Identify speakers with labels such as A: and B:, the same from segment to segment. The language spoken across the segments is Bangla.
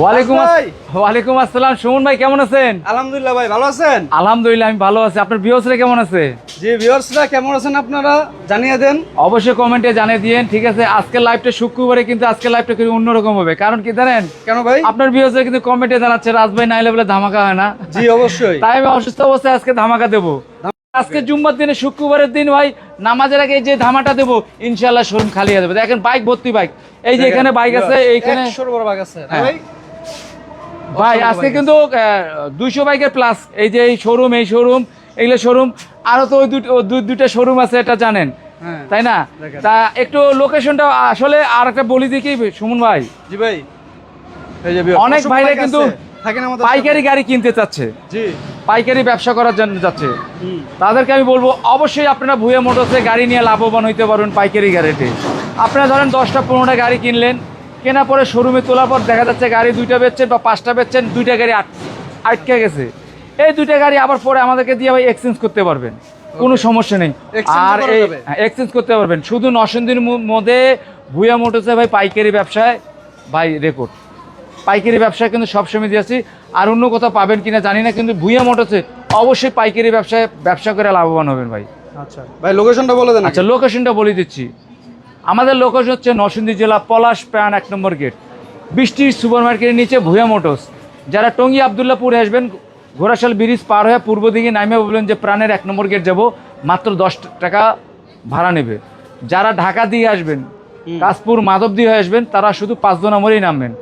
A: ওয়ালাইকুম ওয়ালাইকুম আসসালাম। সুমন ভাই কেমন আছেন?
B: আলহামদুলিল্লাহ ভাই ভালো আছেন?
A: আলহামদুলিল্লাহ আমি ভালো আছি। আপনার কেমন আছে?
B: জি ভিউয়ার্সরা কেমন আছেন আপনারা? জানিয়ে দেন।
A: অবশ্যই কমেন্টে জানিয়ে দিয়েন ঠিক আছে? আজকের লাইভটা শুক্রবারে কিন্তু আজকের লাইভটা কিন্তু অন্যরকম হবে। কারণ কি জানেন?
B: কেন ভাই?
A: আপনার কিন্তু কমেন্টে জানাচ্ছে রাজ ভাই নাই লেভেলে ধামাকা হয় না।
B: জি অবশ্যই।
A: তাই আমি অসুস্থ অবস্থায় আজকে ধামাকা দেবো। আজকে জুম্মার দিনে শুক্রবারের দিন ভাই নামাজের আগে যে ধামাটা দেবো ইনশাল্লাহ শোরুম খালি হয়ে যাবে। দেখেন বাইক ভর্তি বাইক এই যে এখানে বাইক আছে এইখানে
B: বড় আছে।
A: হ্যাঁ।
B: ভাই
A: আজকে কিন্তু দুইশো বাইকের প্লাস এই যে এই শোরুম এই শোরুম এগুলো শোরুম আরও তো ওই দুইটা শোরুম আছে এটা জানেন।
B: হ্যাঁ
A: তাই না? তা একটু লোকেশনটা আসলে আর একটা বলি দেখি সুমন ভাই।
B: জি ভাই।
A: অনেক ভাইরা কিন্তু পাইকারি গাড়ি কিনতে চাচ্ছে।
B: জি।
A: পাইকারি ব্যবসা করার জন্য যাচ্ছে। তাদেরকে আমি বলব অবশ্যই আপনারা ভুয়ে মোটরসে গাড়ি নিয়ে লাভবান হইতে পারবেন পাইকারি গাড়িতে আপনারা ধরেন দশটা পনেরোটা গাড়ি কিনলেন কেনা পরে শোরুমে তোলার পর দেখা যাচ্ছে গাড়ি দুইটা বেচছেন বা পাঁচটা বেচছেন দুইটা গাড়ি আট- আটকে গেছে। এই দুইটা গাড়ি আবার পরে আমাদেরকে দিয়ে ভাই এক্সচেঞ্জ করতে পারবেন। কোনো সমস্যা নেই। আর এই এক্সচেঞ্জ করতে পারবেন। শুধু নরসিংদীর মধ্যে ভুয়া মোটরসে ভাই পাইকারি ব্যবসায় ভাই রেকর্ড পাইকারি ব্যবসায় কিন্তু সবসময় দিয়েছি আর অন্য কোথাও পাবেন কিনা জানি না কিন্তু ভুয়া মোটরসে অবশ্যই পাইকারি ব্যবসায় ব্যবসা করে লাভবান হবেন ভাই।
B: আচ্ছা। ভাই লোকেশনটা বলে দেন
A: আচ্ছা লোকেশনটা বলে দিচ্ছি। আমাদের লোকেশন হচ্ছে নরসিংদী জেলা পলাশ প্রাণ এক নম্বর গেট। বৃষ্টির সুপার মার্কেটের নিচে ভুয়া মোটরস। যারা টঙ্গী আবদুল্লাপুরে আসবেন ঘোড়াশাল ব্রিজ পার হয়ে পূর্ব দিকে নামে বলবেন যে প্রাণের এক নম্বর গেট যাব মাত্র দশ টাকা ভাড়া নেবে। যারা ঢাকা দিয়ে আসবেন কাশপুর মাধব দিয়ে হয়ে আসবেন তারা শুধু পাঁচজনা মোড়েই নামবেন।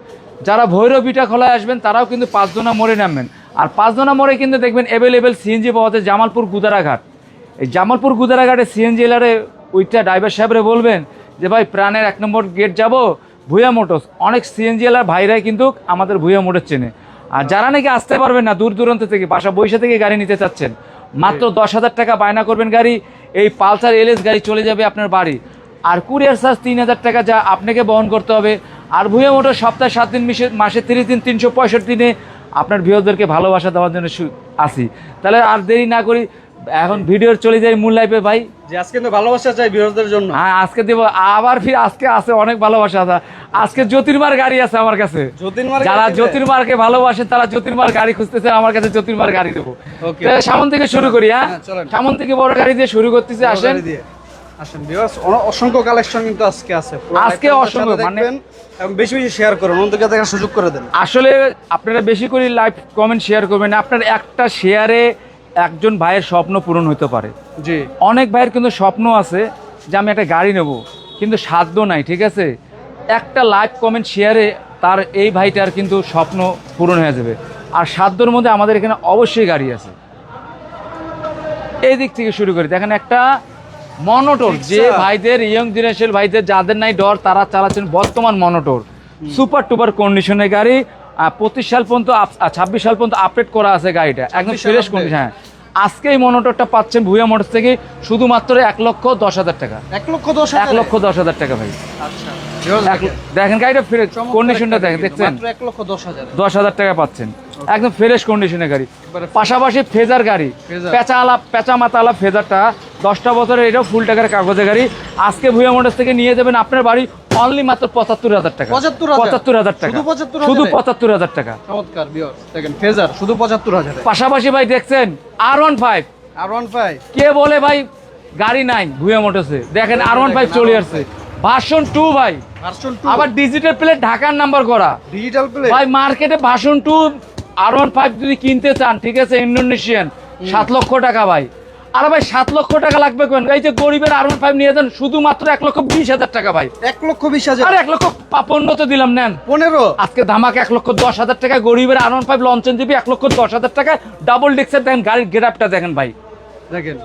A: যারা ভৈরব বিটা খোলায় আসবেন তারাও কিন্তু পাঁচজনা মোড়ে নামবেন। আর পাঁচজনা মোড়ে কিন্তু দেখবেন অ্যাভেলেবেল সিএনজি পাওয়া যায় জামালপুর গুদারাঘাট এই জামালপুর গুদারাঘাটে সিএনজি এলারে ওইটা ড্রাইভার সাহেবরে বলবেন যে ভাই প্রাণের এক নম্বর গেট যাব ভুয়া মোটরস। অনেক সিএনজি এলার ভাইরাই কিন্তু আমাদের ভুয়া মোটর চেনে। আর যারা নাকি আসতে পারবেন না দূর দূরান্ত থেকে বাসা বৈশা থেকে গাড়ি নিতে চাচ্ছেন মাত্র দশ হাজার টাকা বায়না করবেন গাড়ি এই পালসার এলএস গাড়ি চলে যাবে আপনার বাড়ি। আর কুরিয়ার চার্জ তিন হাজার টাকা যা আপনাকে বহন করতে হবে। আর ভুয়া মোটর সপ্তাহে সাত দিন মিশে মাসে তিরিশ দিন তিনশো পঁয়ষট্টি দিনে আপনার ভিউদেরকে ভালোবাসা দেওয়ার জন্য আসি। তাহলে আর দেরি না করি এখন ভিডিওর চলে যাই মূল লাইফে ভাই।
B: আজকে কিন্তু ভালোবাসা চাই ভিউয়ারদের জন্য।
A: হ্যাঁ আজকে দেবো। আবার ফির আজকে আছে অনেক ভালোবাসা আছে। আজকে জ্যোতির্মার গাড়ি আছে আমার কাছে। যারা জ্যোতির্মারকে ভালোবাসে তারা জ্যোতির্মার গাড়ি খুঁজতেছে আমার কাছে জ্যোতির্মার গাড়ি দেবো। সামন থেকে শুরু করি হ্যাঁ?
B: হ্যাঁ, চলেন।
A: সামন থেকে বড় গাড়ি দিয়ে শুরু করতেছি আসেন।
B: আসেন ভিউয়ার্স অসংখ্য কালেকশন কিন্তু আজকে আছে।
A: আজকে অসংখ্য, মানে-
B: এবং বেশি বেশি শেয়ার করুন। দেখার সুযোগ করে দেন।
A: আসলে আপনারা বেশি করে লাইভ কমেন্ট শেয়ার করবেন। আপনার একটা শেয়ারে একজন ভাইয়ের স্বপ্ন পূরণ হতে পারে।
B: জি।
A: অনেক ভাইয়ের কিন্তু স্বপ্ন আছে যে আমি একটা গাড়ি নেব কিন্তু সাধ্য নাই ঠিক আছে? একটা লাইভ কমেন্ট শেয়ারে তার এই ভাইটার কিন্তু স্বপ্ন পূরণ হয়ে যাবে। আর সাধ্যর মধ্যে আমাদের এখানে অবশ্যই গাড়ি আছে। এই দিক থেকে শুরু করি। দেখেন একটা মনোটর যে ভাইদের ইয়ং জেনারেশন ভাইদের যাদের নাই ডর তারা চালাচ্ছেন বর্তমান মনোটর। সুপার টুপার কন্ডিশনের গাড়ি পঁচিশ সাল পর্যন্ত ছাব্বিশ সাল পর্যন্ত আপডেট করা আছে গাড়িটা। একদম
B: 26
A: ফ্রেশ কন্ডিশন হ্যাঁ। আজকে এই মনোটরটা পাচ্ছেন ভুয়া মোটর থেকে শুধুমাত্র এক লক্ষ দশ হাজার টাকা।
B: এক লক্ষ দশ
A: এক লক্ষ দশ হাজার টাকা ভাই।
B: আচ্ছা।
A: দেখেন গাড়িটা ফ্রেশ কন্ডিশনটা দেখেন দেখছেন?
B: এক লক্ষ দশ হাজার।
A: টাকা পাচ্ছেন। একদম ফ্রেশ কন্ডিশনের গাড়ি। পাশাপাশি ফেজার গাড়ি। পেঁচা আলা পেঁচা মাথা আলা ফেজারটা। দশটা বছরের এটাও ফুল টাকার কাগজের গাড়ি। আজকে ভুয়া মোটরস থেকে নিয়ে যাবেন আপনার বাড়ি অনলি মাত্র পঁচাত্তর হাজার টাকা।
B: 75,000
A: পঁচাত্তর হাজার টাকা।
B: শুধু 75,000
A: শুধু পঁচাত্তর হাজার টাকা।
B: চমৎকার ভিউয়ার্স দেখেন ফেজার শুধু পঁচাত্তর হাজারে।
A: পাশাপাশি ভাই দেখছেন R one five
B: R one five
A: কে বলে ভাই গাড়ি নাই ভুয়া মোটরসে দেখেন আর ওয়ান ফাইভ চলে আসছে। ভার্সন টু ভাই। আবার ডিজিটাল প্লেট ঢাকার নাম্বার করা।
B: ডিজিটাল প্লে
A: ভাই মার্কেটে version two R one five যদি কিনতে চান ঠিক আছে ইন্দোনেশিয়ান সাত লক্ষ টাকা ভাই। আর ভাই সাত লক্ষ টাকা লাগবে কেন এই যে গরিবের আর ফাইভ নিয়ে যান শুধুমাত্র এক লক্ষ বিশ হাজার টাকা ভাই
B: এক লক্ষ বিশ হাজার
A: আর এক লক্ষ পনেরো তো দিলাম নেন
B: পনেরো
A: আজকে ধামাকে এক লক্ষ দশ হাজার টাকা গরিবের আর ফাইভ লঞ্চন দিবি এক লক্ষ দশ হাজার টাকা ডাবল ডিক্সের দেখেন গাড়ির গেট দেখেন ভাই
B: দেখেন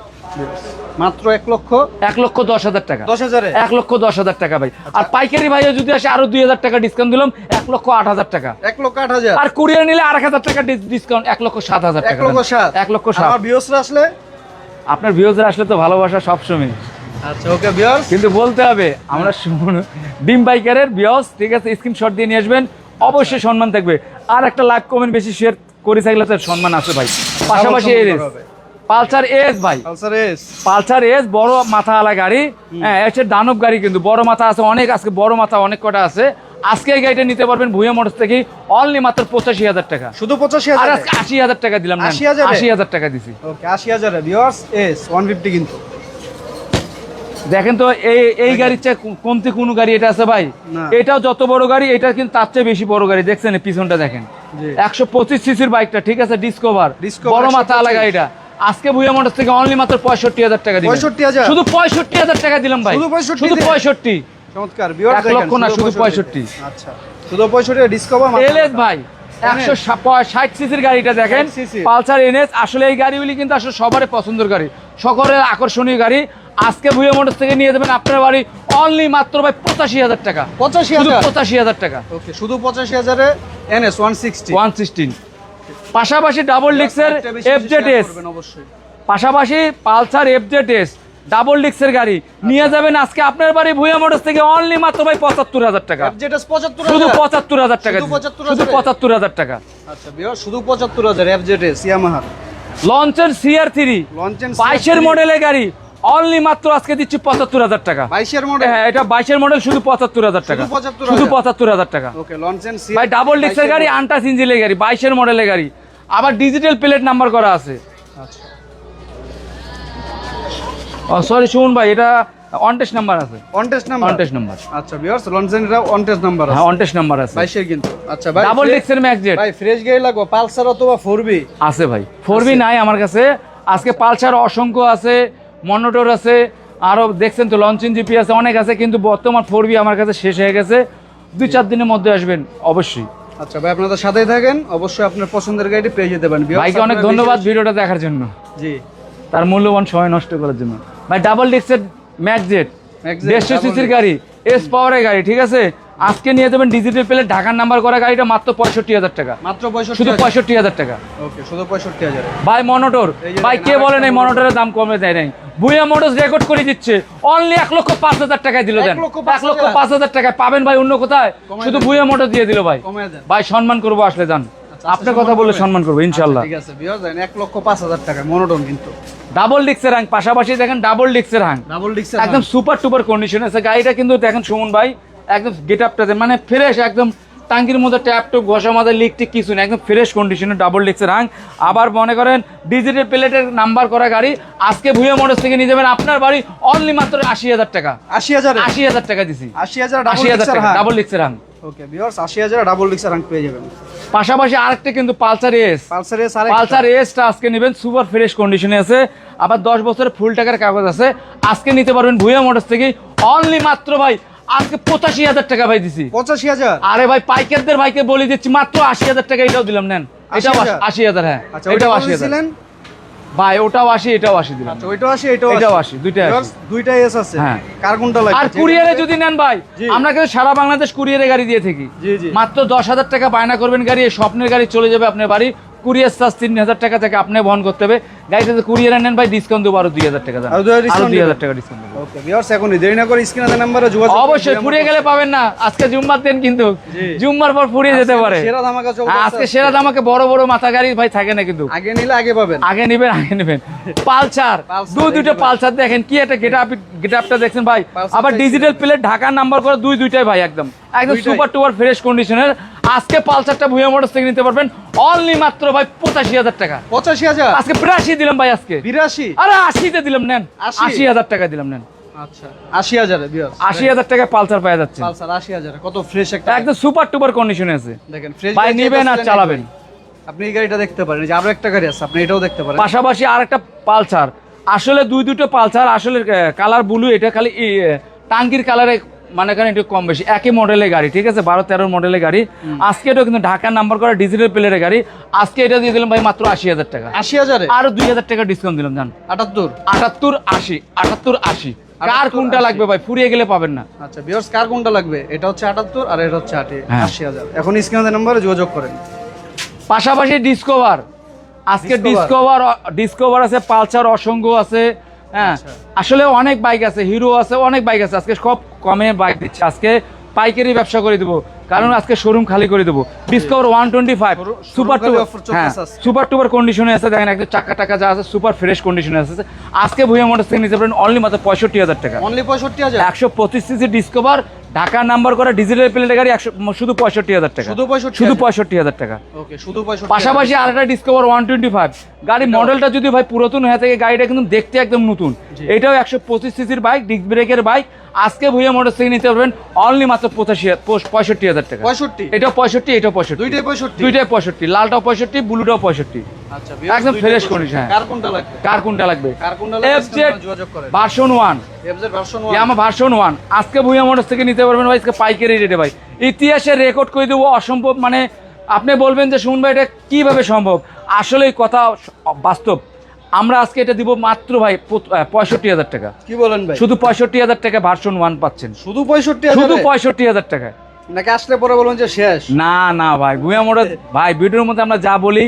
B: মাত্র এক লক্ষ
A: এক লক্ষ দশ হাজার টাকা
B: দশ হাজারে
A: এক লক্ষ দশ হাজার টাকা ভাই আর পাইকারি ভাইও যদি আসে আরও দুই হাজার টাকা ডিসকাউন্ট দিলাম এক লক্ষ আট হাজার টাকা
B: এক লক্ষ আট হাজার
A: আর কুরিয়ার নিলে আর এক হাজার টাকা ডিসকাউন্ট এক লক্ষ সাত হাজার
B: এক লক্ষ সাত
A: এক লক্ষ সাত
B: আসলে
A: আপনার ভিউজের আসলে তো ভালোবাসা সবসময়।
B: আচ্ছা ওকে বিয়স
A: কিন্তু বলতে হবে আমরা শুনুন ডিম বাইকারের বিয়স ঠিক আছে স্ক্রিনশট দিয়ে নিয়ে আসবেন অবশ্যই সম্মান থাকবে। আর একটা লাইক কমেন্ট বেশি শেয়ার করে থাকলে তার সম্মান আছে ভাই। পাশাপাশি এস পালসার এস ভাই।
B: পালসার এস
A: পালসার এস বড় মাথা আলা গাড়ি। হ্যাঁ এটা দানব গাড়ি কিন্তু বড় মাথা আছে অনেক আজকে বড় মাথা অনেক কটা আছে। আজকে এই গাড়িটা নিতে পারবেন ভুয়া মোটরস থেকে অনলি মাত্র পঁচাশি হাজার টাকা।
B: শুধু পঁচাশি হাজার
A: আজকে আশি হাজার টাকা দিলাম নেন।
B: 80,000
A: আশি হাজার টাকা দিছি।
B: ওকে আশি হাজারে। ভিওয়ার্স এস ওয়ান ফিফটি কিন্তু।
A: দেখেন তো এই এই গাড়ির চেয়ে কম- কমতে কোনো গাড়ি এটা আছে ভাই। এটাও যত বড় গাড়ি এটা কিন্তু তার চেয়ে বেশি বড় গাড়ি। দেখছেন পিছনটা দেখেন। একশো পঁচিশ সিসির বাইকটা ঠিক আছে? ডিসকভার বড় মাথা
B: 125
A: আলা গাড়িটা। আজকে ভুয়া মোটর থেকে অনলি মাত্র পঁয়ষট্টি হাজার টাকা দিলাম শুধু পঁয়ষট্টি হাজার টাকা দিলাম ভাই।
B: শুধু 65
A: শুধু
B: দিয়ে?
A: পঁয়ষট্টি।
B: চমৎকার
A: এক লক্ষ না, শুধু 65
B: আচ্ছা শুধু পঁয়ষট্টি ডিসকভার
A: এলএস ভাই একশো ষাট সিসির গাড়িটা দেখেন। পালসার এনএস আসলে এই গাড়িগুলি কিন্তু আসলে সবারই পছন্দের গাড়ি। সকলের আকর্ষণীয় গাড়ি। আজকে ভুয়া মোটর থেকে নিয়ে যাবেন আপনার বাড়ি অনলি মাত্র ভাই পঁচাশি হাজার টাকা।
B: পঁচাশি হাজার?
A: পঁচাশি হাজার টাকা।
B: ওকে শুধু পঁচাশি হাজারে NS one sixty
A: one sixteen পাশাপাশি ডাবল ডিক্সের এফজেড এস পাশাপাশি পালসার এফজেড এস ডাবল ডিক্সের গাড়ি। নিয়ে যাবেন আজকে আপনার বাড়ি ভুয়া মোটরস থেকে অনলি মাত্র ভাই পঁচাত্তর হাজার টাকা। শুধু পঁচাত্তর হাজার টাকা।
B: শুধু
A: দিচ্ছি।
B: 75,000
A: শুধু পঁচাত্তর হাজার টাকা।
B: আচ্ছা শুধু পঁচাত্তর হাজার এফজেডএস ইয়ামাহার
A: লঞ্চের সিআর থ্রি বাইশের মডেলের গাড়ি। অনলি মাত্র আজকে দিচ্ছি পঁচাত্তর হাজার টাকা।
B: বাইশের মডেল
A: হ্যাঁ এটা বাইশের মডেল শুধু পঁচাত্তর হাজার টাকা।
B: শুধু
A: পঁচাত্তর হাজার টাকা। ভাই ডাবল ডিক্সের গাড়ি আনটাস ইঞ্জিনের গাড়ি বাইশের মডেলের গাড়ি। আবার ডিজিটাল প্লেট নাম্বার করা আছে।
B: আচ্ছা।
A: সরি শুনুন ভাই এটা অনটেস্ট নাম্বার আছে।
B: On test number
A: on test number
B: আচ্ছা ভিউয়ার্স এটা অনটেস্ট নাম্বার আছে।
A: হ্যাঁ অনটেস্ট নাম্বার আছে।
B: বাইশের কিন্তু। আচ্ছা ভাই
A: ডাবল ডিক্সের ম্যাকজেট
B: ভাই ফ্রেশ গাড়ি লাগবে পালসার অথবা ফোর বি
A: আছে ভাই ফোর বি নাই আমার কাছে। আজকে পালসার অসংখ্য আছে মনোটর আছে আরও দেখছেন তো লঞ্চিন জিপি আছে অনেক আছে কিন্তু বর্তমান ফোর বি আমার কাছে শেষ হয়ে গেছে। দুই চার দিনের মধ্যে আসবেন অবশ্যই।
B: আচ্ছা ভাই আপনাদের সাথেই থাকেন অবশ্যই আপনার পছন্দের গাড়ি পেয়ে যেতে পারেন।
A: ভাইকে অনেক ধন্যবাদ ভিডিওটা দেখার জন্য।
B: জি।
A: তার মূল্যবান সময় নষ্ট করার জন্য। ভাই ডাবল ডিক্সের ম্যাকজেট দেড়শো সিসির গাড়ি এস পাওয়ারের গাড়ি ঠিক আছে? আজকে নিয়ে যাবেন ডিজিটাল প্লেট ঢাকার নাম্বার করা গাড়িটা মাত্র পঁয়ষট্টি হাজার টাকা।
B: মাত্র
A: শুধু পঁয়ষট্টি হাজার টাকা।
B: ওকে শুধু পঁয়ষট্টি হাজার।
A: ভাই মনোটর ভাই কে এই
B: Monotor।
A: মনোটরের দাম কমে দেয় নাই? বুয়া মোটরস রেকর্ড করে দিচ্ছে। অনলি এক লক্ষ পাঁচ হাজার টাকায় দিল দেন। এক লক্ষ পাঁচ হাজার টাকায়। পাবেন ভাই অন্য কোথায়? শুধু। বুয়া মোটর দিয়ে দিল ভাই। ভাই সম্মান করব আসলে যান। আপনার
B: আচ্ছা,
A: কথা বলে সম্মান করব ইনশাল্লাহ
B: আচ্ছা, ঠিক আছে ভিউয়ার্স দেখেন এক লক্ষ পাঁচ হাজার টাকা মনোটন কিন্তু।
A: ডাবল ডিক্সের হাং পাশাপাশি দেখেন ডাবল ডিক্সের হাং
B: ডাবল ডিক্সের
A: একদম সুপার টুপার কন্ডিশন আছে। গাড়িটা কিন্তু দেখেন সুমন ভাই একদম গেট আপটা মানে ফ্রেশ একদম টাঙ্কির মধ্যে ট্যাপ টুপ ঘষা মাথায় লিক টিক কিছু না একদম ফ্রেশ কন্ডিশনে ডাবল ডিক্সের হাং আবার মনে করেন ডিজিটাল প্লেটের নাম্বার করা গাড়ি আজকে ভুয়া মোটরস থেকে নিয়ে যাবেন আপনার বাড়ি অনলি মাত্র আশি হাজার টাকা।
B: আশি হাজার?
A: আশি হাজার টাকা দিছি।
B: আশি হাজার
A: আশি হাজার টাকা ডাবল ডিক্সের হাং
B: ওকে আশি হাজার ডাবল ডিক্সের রাঙ্ক পেয়ে যাবেন।
A: পাশাপাশি আরেকটা কিন্তু Pulsar S
B: Pulsar S
A: Pulsar এসটা আজকে নেবেন সুপার ফ্রেশ কন্ডিশনে আছে। আবার দশ বছরের ফুল টাকার কাগজ আছে। আজকে নিতে পারবেন ভুয়া মোটরস থেকে। অনলি মাত্র ভাই আজকে পঁচাশি হাজার টাকা ভাই দিছি।
B: পঁচাশি হাজার?
A: আরে ভাই পাইকারদের ভাইকে বলে দিচ্ছি মাত্র আশি হাজার টাকা এটাও দিলাম নেন। এটাও
B: 80,000?
A: আশি হাজার হ্যাঁ।
B: আচ্ছা
A: এটাও আশি হাজার? ভাই ওটাও আসি এটাও আসি দিলাম।
B: আচ্ছা ওইটাও আসি এটাও
A: এটাও
B: আসি
A: 80, দুইটাই
B: Viewers,
A: 80
B: দুইটাই এস আছে।
A: হ্যাঁ।
B: কার কোনটা
A: আর কুরিয়ারে যদি নেন ভাই আমরা কিন্তু সারা বাংলাদেশ কুরিয়ারে গাড়ি দিয়ে থাকি। মাত্র দশ হাজার টাকা বায়না করবেন গাড়ি এই স্বপ্নের গাড়ি চলে যাবে আপনার বাড়ি। কুরিয়ার চার্জ তিন হাজার টাকা থেকে আপনি বহন করতে হবে। যদি কুরিয়ারে নেন ভাই ডিসকাউন্ট দেবো আরও দুই হাজার টাকা
B: আরও
A: দুই হাজার টাকা ডিসকাউন্ট
B: ওকে ভিউয়ার্স এখনই দেরি না করে স্ক্রিনে নাম্বারে যোগাযোগ
A: অবশ্যই ফুরিয়ে গেলে পাবেন না। আজকে জুম্মার দিন কিন্তু। জুম্মার পর ফুরিয়ে যেতে পারে।
B: সেরা ধামাকা
A: আজকে সেরা দামাকে বড় বড় মাথা গাড়ি ভাই থাকে না কিন্তু।
B: আগে নিলে আগে পাবেন।
A: আগে নিবেন আগে নিবেন। পালসার।
B: পালসার,
A: দুই দুইটা পালসার দেখেন কি একটা গেট আপ দেখছেন ভাই। আবার ডিজিটাল প্লেট ঢাকার নাম্বার করে দুই দুইটাই ভাই একদম। একদম সুপার টুপার ফ্রেশ কন্ডিশনের আজকে পালসারটা ভুয়া মোটরস থেকে নিতে পারবেন। অনলি মাত্র ভাই পঁচাশি হাজার টাকা।
B: পঁচাশি হাজার?
A: আজকে বিরাশি দিলাম ভাই আজকে।
B: বিরাশি?
A: আরে আশিতে দিলাম নেন।
B: আশি?
A: হাজার টাকা দিলাম নেন।
B: আশি হাজারে
A: আশি হাজার টাকা পালসার পাওয়া যাচ্ছে।
B: পালসার আশি হাজার। কত ফ্রেশ একটা
A: একদম সুপার টুপার কন্ডিশনে আছে।
B: দেখেন ফ্রেশ
A: ভাই নিবেন আর চালাবেন।
B: আপনি এই গাড়িটা দেখতে পারেন যে আরও একটা গাড়ি আছে আপনি এটাও দেখতে পারেন।
A: পাশাপাশি আরেকটা পালসার। আসলে দুই দুটো পালসার আসলে কালার ব্লু এটা খালি এ, কালারে মানে কারণ একটু কম বেশি। একই মডেলের গাড়ি ঠিক আছে? বারো তেরো মডেলের গাড়ি। আজকে এটাও কিন্তু ঢাকার নাম্বার করা ডিজিটাল প্লেয়ারের গাড়ি। আজকে এটা দিয়ে দিলাম ভাই মাত্র আশি হাজার টাকা।
B: আশি হাজার?
A: আরও দুই হাজার টাকা ডিসকাউন্ট দিলাম জান।
B: আটাত্তর।
A: আটাত্তর আশি আটাত্তর আশি। কার
B: 78,
A: কোনটা লাগবে ভাই? ফুরিয়ে গেলে পাবেন না।
B: আচ্ছা ভিউয়ার্স কার কোনটা লাগবে? এটা হচ্ছে আটাত্তর আর এটা হচ্ছে আটি
A: হ্যাঁ।
B: আশি হাজার। এখন স্ক্রিনে নম্বরে যোগাযোগ করেন।
A: পাশাপাশি ডিসকভার আজকে ডিসকভার ডিসকভার আছে পালসার অসংখ্য আছে হ্যাঁ।
B: আচ্ছা।
A: আসলে অনেক বাইক আছে হিরো আছে অনেক বাইক আছে। আজকে সব কমে বাইক দিচ্ছে। আজকে পাইকারি ব্যবসা করে দেবো। কারণ আজকে শোরুম খালি করে দেবো। Discover one twenty five super
B: চলতেছে।
A: হ্যাঁ সুপার টুপার কন্ডিশনে আছে দেখেন একদম চাকা টাকা যা আছে সুপার ফ্রেশ কন্ডিশনে আছে। আজকে ভুয়া মোটর থেকে নিতে পারেন অনলি মাত্র পঁয়ষট্টি হাজার টাকা।
B: অনলি পঁয়ষট্টি হাজার?
A: একশো পঁচিশ সিসি ডিসকভার ঢাকার নাম্বার করা ডিজিটাল প্লেটের গাড়ি একশো শুধু পঁয়ষট্টি হাজার টাকা।
B: শুধু 65
A: শুধু পঁয়ষট্টি হাজার টাকা।
B: ওকে শুধু 65
A: পাশাপাশি আরেকটা ডিসকভার ওয়ান টোয়েন্টি ফাইভ গাড়ির মডেলটা যদি ভাই পুরাতন হয়ে থাকে গাড়িটা কিন্তু দেখতে একদম নতুন। এটাও একশো পঁচিশ সিসির বাইক ডিস্ক ব্রেকের বাইক আজকে ভুইয়া মোটর থেকে নিতে পারবেন অনলি মাত্র পঁচাশি পঁয়ষট্টি হাজার টাকা।
B: 65
A: এটাও পঁয়ষট্টি এটাও পঁয়ষট্টি।
B: দুইটাই 65
A: দুইটাই পঁয়ষট্টি লালটাও পঁয়ষট্টি ব্লুটাও পঁয়ষট্টি।
B: আচ্ছা
A: একদম হ্যাঁ।
B: কার কোনটা লাগবে?
A: Version one
B: FZ version 1
A: version one আজকে ভুইয়া মোটরস থেকে নিতে পারবেন ভাই আজকে পাইকারি রেটে ভাই। ইতিহাসের রেকর্ড করে দেবো অসম্ভব। মানে আপনি বলবেন যে ভাই এটা কীভাবে সম্ভব? আসলে কথা বাস্তব। আমরা আজকে এটা দিব মাত্র ভাই পঁয়ষট্টি হাজার টাকা।
B: কি বলেন ভাই?
A: শুধু পঁয়ষট্টি হাজার টাকা ভার্সন ওয়ান পাচ্ছেন।
B: শুধু 65
A: শুধু পঁয়ষট্টি হাজার টাকা
B: নাকি আসলে পরে বলুন যে শেষ?
A: না না ভাই গুয়া মোড়ে ভাই ভিডিওর মধ্যে আমরা যা বলি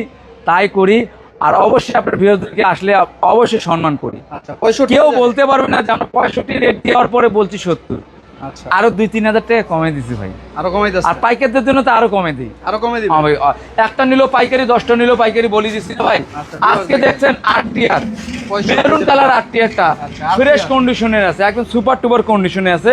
A: তাই করি। আর অবশ্যই আপনার ভিডিওদেরকে আসলে অবশ্যই সম্মান করি।
B: আচ্ছা 65
A: কেউ বলতে পারবে না যে আমরা পঁয়ষট্টি রেট দেওয়ার পরে বলছি সত্তর। আরও দুই তিন হাজার টাকা কমে দিছি ভাই।
B: আরও কমাই দাও
A: আর পাইকারদের জন্য তো আরও কমে দিই।
B: আরও কমে দিবেন
A: হ্যাঁ ভাই, একটা নিলো পাইকারি দশটা নিলো পাইকারি বলি দিচ্ছি তো ভাই।
B: আচ্ছা,
A: আজকে দেখছেন আট টিয়ার মেরুন কালার আট টিয়ারটা
B: আচ্ছা,
A: ফ্রেশ। কন্ডিশনের আছে একদম সুপার টুপার কন্ডিশনে আছে।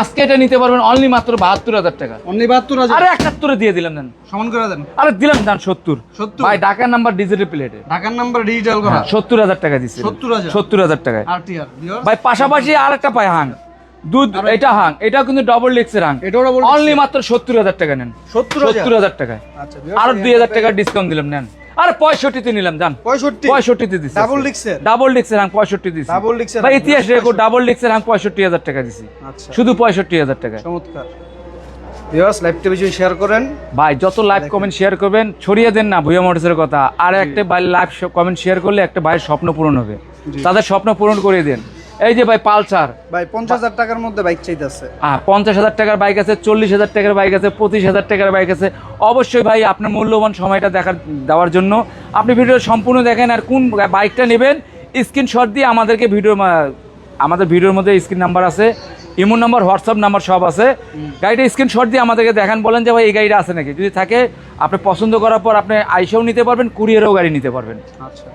A: আজকে এটা নিতে পারবেন অনলি মাত্র বাহাত্তর হাজার টাকা।
B: অনলি 72 হাজার?
A: আরে একাত্তরে দিয়ে দিলাম দেন।
B: সমান করে দেন।
A: আরে দিলাম দান সত্তর।
B: 70
A: ভাই ঢাকার নাম্বার ডিজিটাল প্লেটে
B: ঢাকার নাম্বার ডিজিটাল করা?
A: সত্তর হাজার টাকা দিচ্ছে
B: 70,000
A: সত্তর হাজার টাকায়।
B: আরটিআর ভিউয়ার্স
A: ভাই পাশাপাশি আর একটা পায় হাং। দুধ এটা হাং এটাও কিন্তু ডবল লিক্সের হাং।
B: double
A: অনলি মাত্র সত্তর হাজার টাকা নেন।
B: 70,000
A: সত্তর হাজার টাকায়।
B: আচ্ছা
A: আর দুই হাজার টাকা ডিসকাউন্ট দিলাম নেন। আরে পঁয়ষট্টিতে নিলাম জান।
B: 65
A: পঁয়ষট্টিতে দিচ্ছি
B: ডাবল ডিক্সের
A: ডাবল ডিক্সের হাং পঁয়ষট্টি দিচ্ছি
B: ডাবল ডিক্সের
A: ভাই ইতিহাস রেকর্ড ডাবল ডিক্সের হাং পঁয়ষট্টি হাজার টাকা দিছি।
B: আচ্ছা।
A: শুধু পঁয়ষট্টি হাজার টাকা
B: চমৎকার। ভিউয়ার্স লাইভটা বেশি শেয়ার করেন।
A: ভাই যত লাইভ কমেন্ট শেয়ার করবেন ছড়িয়ে দেন না ভুয়া মোটরসের কথা। আর একটা ভাই লাইভ কমেন্ট শেয়ার করলে একটা ভাইয়ের স্বপ্ন পূরণ হবে। তাদের স্বপ্ন পূরণ করে দেন। এই যে ভাই পালসার।
B: ভাই 50000 টাকার মধ্যে বাইক চাইতেছে।
A: হ্যাঁ পঞ্চাশ হাজার টাকার বাইক আছে চল্লিশ হাজার টাকার বাইক আছে পঁচিশ হাজার টাকার বাইক আছে। অবশ্যই ভাই আপনার মূল্যবান সময়টা দেখার দেওয়ার জন্য। আপনি ভিডিও সম্পূর্ণ দেখেন আর কোন বাইকটা নেবেন স্ক্রিনশট দিয়ে আমাদেরকে ভিডিও আমাদের ভিডিওর মধ্যে স্ক্রিন নাম্বার আছে ইমো নাম্বার হোয়াটসঅ্যাপ নাম্বার সব আছে। গাড়িটা স্ক্রিনশট দিয়ে আমাদেরকে দেখান বলেন যে ভাই এই গাড়িটা আছে নাকি? যদি থাকে আপনি পছন্দ করার পর আপনি আইসেও নিতে পারবেন কুরিয়ারেও গাড়ি নিতে পারবেন।
B: আচ্ছা।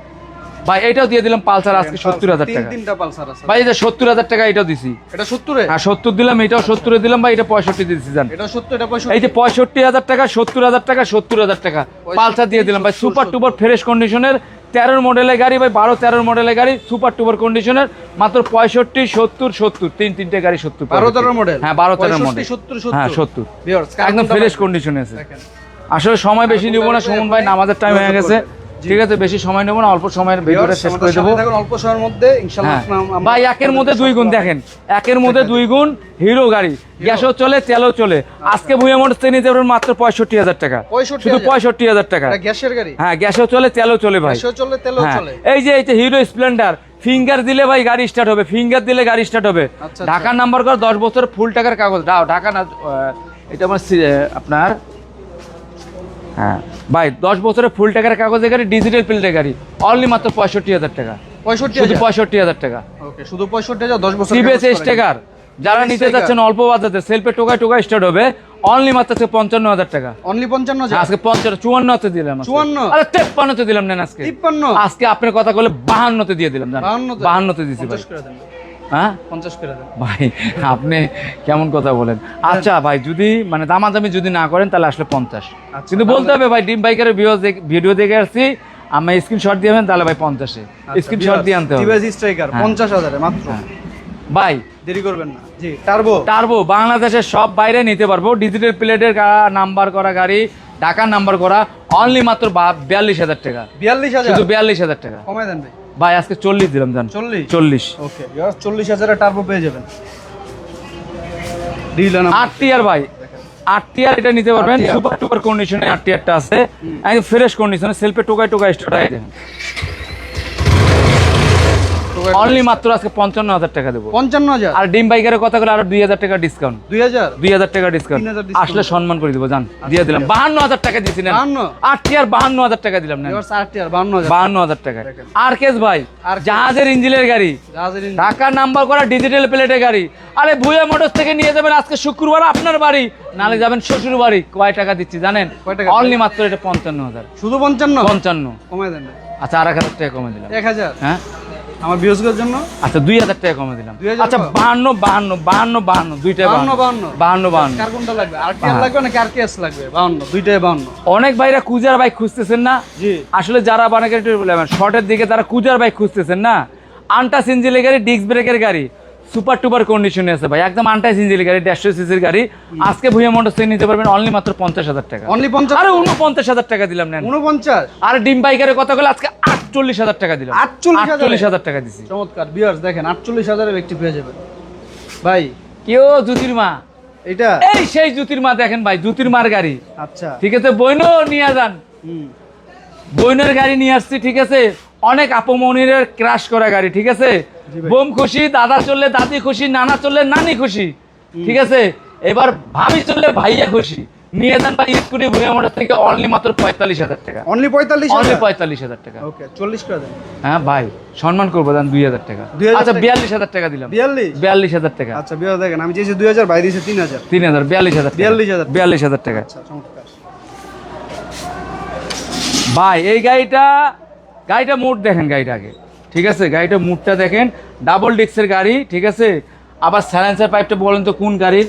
A: ভাই এটাও দিয়ে দিলাম পালসার আজকে সত্তর হাজার
B: তিন
A: টাকা।
B: তিনটা পালসার আছে।
A: ভাই যে সত্তর হাজার টাকা এটাও দিছি।
B: এটা 70 এ
A: হ্যাঁ সত্তর দিলাম এটাও সত্তরে দিলাম ভাই এটা পঁয়ষট্টি দিচ্ছি জান।
B: এটা 70 এটা 65
A: এই যে পঁয়ষট্টি হাজার টাকা সত্তর হাজার টাকা সত্তর হাজার টাকা। পালসার দিয়ে দিলাম ভাই সুপার টুপার ফ্রেশ কন্ডিশনের তেরোর মডেলের গাড়ি ভাই বারো তেরোর মডেলের গাড়ি সুপার টুপার কন্ডিশনের মাত্র পঁয়ষট্টি সত্তর সত্তর তিন তিনটে গাড়ি সত্তর
B: 12 13 মডেল
A: হ্যাঁ বারো তেরো
B: 65,
A: মডেল
B: 70 70
A: হ্যাঁ সত্তর।
B: ভিউয়ার্স
A: একদম ফ্রেশ কন্ডিশনে আছে। আসলে সময় বেশি নিব না সুমন ভাই নামাজের টাইম হয়ে গেছে। ঠিক আছে বেশি সময় নেব না অল্প সময়ের ভিডিওটা শেষ করে দেবো।
B: অল্প সময়ের মধ্যে ইনশাআল্লাহ
A: হ্যাঁ। ভাই একের মধ্যে দুই গুণ দেখেন। একের মধ্যে দুই গুণ হিরো গাড়ি। গ্যাসও চলে তেলও চলে। আজকে ভুয়া মোটর থেকে নিতে পারবেন মাত্র পঁয়ষট্টি হাজার টাকা।
B: 65,000
A: শুধু পঁয়ষট্টি হাজার টাকা।
B: গ্যাসের গাড়ি?
A: হ্যাঁ গ্যাসও চলে তেলও চলে ভাই।
B: গ্যাসও চলে তেলও
A: হ্যাঁ।
B: চলে।
A: এই যে এই যে হিরো স্প্লেন্ডার ফিঙ্গার দিলে ভাই গাড়ি স্টার্ট হবে ফিঙ্গার দিলে গাড়ি স্টার্ট হবে।
B: আচ্ছা,
A: ঢাকার নাম্বার কর দশ বছর ফুল টাকার কাগজ। দাও ঢাকা না এটা আমার আপনার হ্যাঁ। ভাই দশ বছরের ফুল টাকার কাগজের গাড়ি ডিজিটাল প্লেটের গাড়ি। অনলি মাত্র পঁয়ষট্টি হাজার টাকা।
B: 65
A: শুধু পঁয়ষট্টি হাজার টাকা।
B: ওকে শুধু 65 হাজার 10 বছর
A: স্টেকার যারা নিতে যাচ্ছেন অল্প বাজাতে সেলফে টোকায় টোকায় স্টার্ট হবে। অনলি মাত্র আজকে পঞ্চান্ন হাজার টাকা।
B: অনলি 55 হাজার?
A: আজকে পঞ্চান্ন চুয়ান্নতে দিলাম।
B: 54?
A: আরে তেপ্পান্নতে দিলাম নেন আজকে।
B: 53
A: আজকে আপনার কথা বলে বাহান্নতে দিয়ে দিলাম জান
B: 52 তে?
A: বাহান্নতে দিছি ভাই।
B: 50 করে দেন।
A: হ্যাঁ?
B: 50 করে দেন।
A: ভাই আপনি কেমন কথা বলেন? আচ্ছা ভাই যদি মানে দামাদামি যদি না করেন তাহলে আসলে পঞ্চাশ।
B: আচ্ছা,
A: কিন্তু বলতে হবে ভাই ডিম ভিডিও দেখে আসছি আমি স্ক্রিনশট দিবেন তাহলে ভাই পঞ্চাশে।
B: আচ্ছা,
A: স্ক্রিনশট দিয়ে আনতে হবে।
B: স্ট্রাইকার
A: হ্যাঁ।
B: 50 হাজারে মাত্র।
A: ভাই।
B: দেরি করবেন না। জি টার্বো।
A: টার্বো বাংলাদেশের সব বাইরে নিতে পারব। ডিজিটাল প্লেটের নাম্বার করা গাড়ি ঢাকার নাম্বার করা অনলি মাত্র বিয়াল্লিশ হাজার টাকা।
B: 42000
A: শুধু বিয়াল্লিশ হাজার টাকা।
B: কমাই দেন ভাই।
A: ভাই আজকে চল্লিশ দিলাম জান।
B: 40
A: চল্লিশ।
B: ওকে 40 হাজারে টার্বো পেয়ে যাবেন।
A: আট টিয়ার ভাই আট টিয়ার এটা নিতে পারবেন। সুপার টুপার কন্ডিশনে আট টিয়ারটা আছে। একদম ফ্রেশ কন্ডিশনে সেলফে টোকায় টোকায় স্টার্ট অনলি মাত্র আজকে পঞ্চান্ন হাজার টাকা দেবো।
B: 55000
A: আর ডিম বাইকের কথা বলে আরও দুই হাজার টাকা ডিসকাউন্ট
B: 2000
A: দুই হাজার টাকা ডিসকাউন্ট আসলে সম্মান করে দিব জান দিয়ে দিলাম। বাহান্ন হাজার টাকা দিয়েছিলেন
B: 52
A: আট টিয়ার বাহান্ন হাজার টাকা দিলাম না
B: ইয়ার 60 আর 52000
A: বাহান্ন হাজার টাকা আর কেস ভাই জাহাজের ইঞ্জিনের গাড়ি। ঢাকার নাম্বার করা ডিজিটাল প্লেটের গাড়ি। আরে ভুয়া মোটরস থেকে নিয়ে যাবেন আজকে শুক্রবার আপনার বাড়ি। নালে যাবেন শ্বশুর বাড়ি। কয় টাকা দিচ্ছি জানেন? অনলি মাত্র এটা পঞ্চান্ন হাজার
B: শুধু 55
A: পঞ্চান্ন।
B: কমাই দেন
A: আচ্ছা আর এক হাজার টাকা কমে দিলাম।
B: 1000
A: হ্যাঁ?
B: আমার ভিউজগুলোর জন্য?
A: আচ্ছা দুই হাজার টাকা কমে দিলাম। আচ্ছা? বাহান্ন বাহান্ন বাহান্ন বাহান্ন দুইটা
B: বাহান্ন। বাহান্ন
A: বাহান্ন। বাহান্ন
B: কার কোনটা লাগবে? আর
A: হ্যাঁ।
B: লাগবে না কার কেস লাগবে? বাহান্ন দুইটাই বাহান্ন।
A: অনেক ভাইরা কুজার বাইক খুঁজতেছেন না?
B: জি।
A: আসলে যারা বানাকে একটু শর্টের দিকে তারা কুজার বাইক খুঁজতেছেন না? আন্টা সিঞ্জিলের গাড়ি ডিস্ক ব্রেকের গাড়ি। সুপার টুপার কন্ডিশনে আছে ভাই একদম আন্টা সিঞ্জিল গাড়ি দেড়শো সিসির গাড়ি। আজকে ভুয়া মোটর থেকে নিতে পারবেন অনলি মাত্র পঞ্চাশ হাজার টাকা।
B: অনলি পঞ্চাশ?
A: আরে উনপঞ্চাশ হাজার টাকা দিলাম না
B: উনপঞ্চাশ?
A: আর ডিম বাইকারের কথা বলে আজকে আটচল্লিশ হাজার টাকা দিলাম। আটচল্লিশ হাজার? টাকা দিছি।
B: চমৎকার। বিয়ার্স দেখেন আটচল্লিশ হাজারের পেয়ে যাবেন ভাই
A: কেউ জুতির মা।
B: এটা
A: এই সেই জুতির মা দেখেন ভাই জুতির মার গাড়ি।
B: আচ্ছা।
A: ঠিক আছে নিয়ে যান। বইনের গাড়ি নিয়ে আসছি ঠিক আছে। অনেক আপমনিরের ক্রাশ করা গাড়ি ঠিক আছে? বোম খুশি দাদা চললে দাদি খুশি নানা চললে নানি খুশি ঠিক আছে? এবার ভাবি চললে ভাইয়া খুশি। নিয়ে যান ভাই স্কুটি ভুয়া মোটর থেকে অনলি মাত্র পঁয়তাল্লিশ হাজার টাকা।
B: অনলি পঁয়তাল্লিশ
A: অনলি পঁয়তাল্লিশ হাজার টাকা।
B: ওকে চল্লিশ করে দেন।
A: হ্যাঁ ভাই সম্মান করব দেন দুই হাজার টাকা।
B: 2000
A: আচ্ছা বিয়াল্লিশ হাজার টাকা দিলাম।
B: বিয়াল্লিশ?
A: বিয়াল্লিশ হাজার টাকা।
B: আচ্ছা বিয়ার দেখেন আমি চেয়েছি দুই হাজার বাইরে দিয়েছে তিন হাজার।
A: তিন হাজার বিয়াল্লিশ হাজার টাকা।
B: 42,000
A: বিয়াল্লিশ হাজার টাকা।
B: আচ্ছা চমৎকার।
A: ভাই এই গাড়িটা গাড়িটা মুড দেখেন গাড়িটা আগে। ঠিক আছে গাড়িটা মুডটা দেখেন। ডাবল ডিক্সের গাড়ি ঠিক আছে? আবার স্যালেন্সার পাইপটা বলেন তো কোন গাড়ির?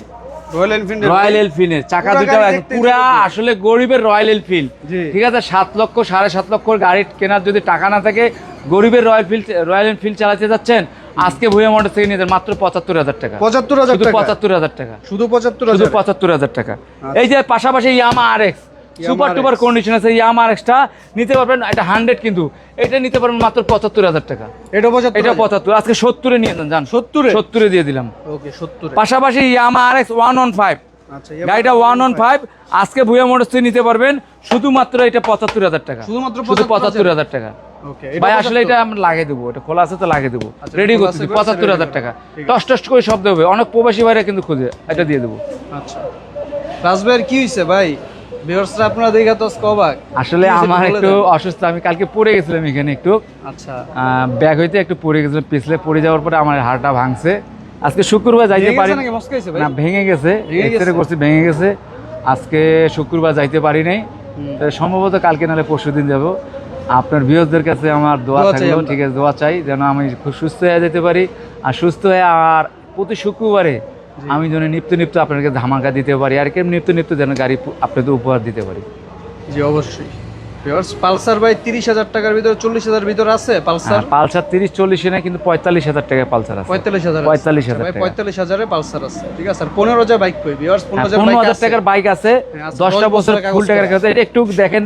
B: রয়্যাল এনফিল্ড
A: রয়্যাল এনফিল্ডের চাকা দুটো পুরা আসলে গরিবের রয়্যাল এনফিল্ড ঠিক আছে সাত লক্ষ সাড়ে সাত লক্ষ গাড়ি কেনার যদি টাকা না থাকে গরিবের রয়্যাল ফিল্ড রয়্যাল এনফিল্ড চালাতে যাচ্ছেন আজকে ভুয়া মোটর থেকে নিয়ে মাত্র পঁচাত্তর হাজার টাকা।
B: পঁচাত্তর হাজার
A: পঁচাত্তর হাজার টাকা।
B: শুধু পঁচাত্তর
A: শুধু পঁচাত্তর হাজার টাকা।
B: আচ্ছা।
A: এই যে পাশাপাশি Yamaha R X super duper condition আছে ইয়ামা আর এক্সটা নিতে পারবেন এটা হান্ড্রেড কিন্তু। এটা নিতে পারবেন মাত্র পঁচাত্তর হাজার টাকা।
B: এটা পঁচাত্তর
A: এটা পঁচাত্তর আজকে সত্তরে নিয়ে যান যান
B: সত্তরে?
A: সত্তরে দিয়ে দিলাম।
B: ওকে সত্তরে।
A: পাশাপাশি Yamaha R X one on five.
B: আচ্ছা
A: গাড়িটা ওয়ান ফাইভ আজকে ভুয়া মোটরস নিতে পারবেন শুধুমাত্র এটা পঁচাত্তর হাজার টাকা।
B: শুধুমাত্র
A: শুধু পঁচাত্তর হাজার। টাকা। ভাই আসলে এটা আমরা লাগিয়ে দেবো এটা খোলা আছে তো লাগিয়ে দেবো।
B: আচ্ছা,
A: রেডি করতেছি পঁচাত্তর হাজার টাকা। টস টস করে শব্দ হবে অনেক প্রবাসী ভাইরা কিন্তু খুঁজে এটা দিয়ে দেবো।
B: আচ্ছা। রাজভাইয়ের কি হয়েছে ভাই? ভিউয়ার্সরা আপনারা দেখা তো অবাক।
A: আসলে আমার একটু অসুস্থ আমি কালকে পড়ে গেছিলাম এখানে একটু।
B: আচ্ছা।
A: ব্যাগ হইতে একটু পড়ে গেছিলাম পিছলে পড়ে যাওয়ার পরে আমার হাড়টা ভাঙছে। আজকে শুক্রবার যাইতে পারি না ভেঙে গেছে। এক্সরে করছি ভেঙে গেছে। আজকে শুক্রবার যাইতে পারি নাই। সম্ভবত কালকে নাহলে পরশু দিন যাব। আপনার বিরোধদের কাছে আমার দোয়া
B: চাই
A: থাকল ঠিক আছে দোয়া চাই যেন আমি খুব সুস্থ হয়ে যেতে পারি। আর সুস্থ হয়ে আর প্রতি শুক্রবারে আমি যেন নিত্য নিত্য আপনাকে ধামাকা দিতে পারি, আর কেমন নিত্য নিত্য যেন গাড়ি আপনাদের উপহার দিতে পারি।
B: জি, অবশ্যই। ভিউয়ার্স পালসার ভাই তিরিশ হাজার টাকার ভিতরে চল্লিশ হাজার ভিতরে আছে পালসার?
A: হ্যাঁ, পালসার তিরিশ চল্লিশে না কিন্তু পঁয়তাল্লিশ হাজার টাকায় পালসার আছে।
B: পঁয়তাল্লিশ হাজার
A: 45,000
B: ভাই
A: টাকা।
B: পঁয়তাল্লিশ হাজারে পালসার আছে। ঠিক আছে আর পনেরো হাজার বাইক কই? ভিউয়ার্স বাইক
A: হাজার
B: আছে।
A: টাকার বাইক আছে।
B: হ্যাঁ, আছে,
A: দশটা
B: দশ
A: বছর ফুল টাকার কাছে এটা একটু দেখেন